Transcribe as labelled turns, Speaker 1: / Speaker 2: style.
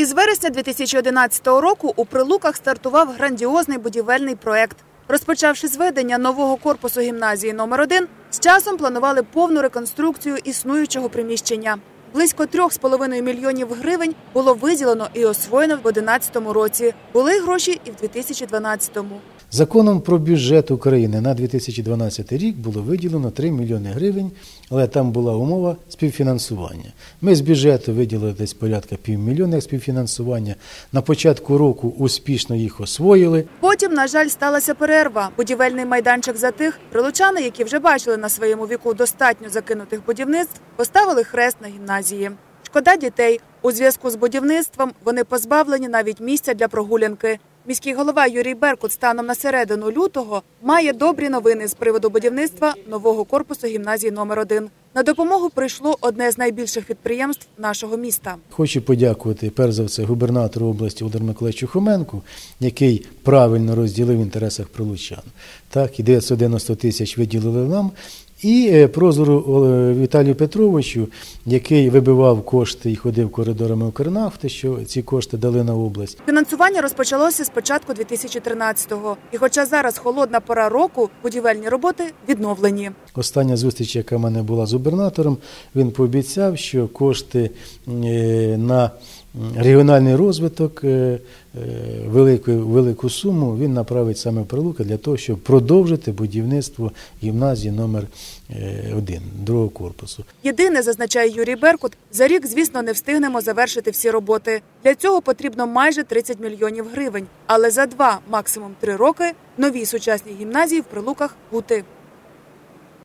Speaker 1: Із вересня 2011 року у Прилуках стартував грандіозний будівельний проект. Розпочавши зведення нового корпусу гімназії номер 1 з часом планували повну реконструкцію існуючого приміщення. Близько 3,5 мільйонів гривень було виділено і освоєно в 2011 році. Були гроші і в 2012-му.
Speaker 2: Законом про бюджет України на 2012 рік було виділено 3 мільйони гривень, але там була умова співфінансування. Ми з бюджету виділили десь порядка півмільйона співфінансування. На початку року успішно їх освоїли.
Speaker 1: Потім, на жаль, сталася перерва. Будівельний майданчик затих. Прилучани, які вже бачили на своєму віку достатньо закинутих будівництв, поставили хрест на гімназії. Шкода дітей. У зв'язку з будівництвом вони позбавлені навіть місця для прогулянки. Міський голова Юрій Беркут станом на середину лютого має добрі новини з приводу будівництва нового корпусу гімназії номер 1 На допомогу прийшло одне з найбільших підприємств нашого міста.
Speaker 2: Хочу подякувати перш за все губернатору області Володимиру Миколаївичу Хоменку, який правильно розділив інтересах прилучан. Так, і 990 тисяч виділили нам. І е, прозору е, Віталію Петровичу, який вибивав кошти і ходив коридорами Укрнафти, що ці кошти дали на область.
Speaker 1: Фінансування розпочалося з початку 2013-го. І хоча зараз холодна пора року, будівельні роботи відновлені.
Speaker 2: Остання зустріч, яка в мене була з губернатором, він пообіцяв, що кошти е, на регіональний розвиток велику, велику суму він направить саме в Прилуки для того, щоб продовжити будівництво гімназії номер 1 другого корпусу.
Speaker 1: Єдине, зазначає Юрій Беркут, за рік, звісно, не встигнемо завершити всі роботи. Для цього потрібно майже 30 мільйонів гривень. Але за два, максимум три роки новій сучасній гімназії в Прилуках бути.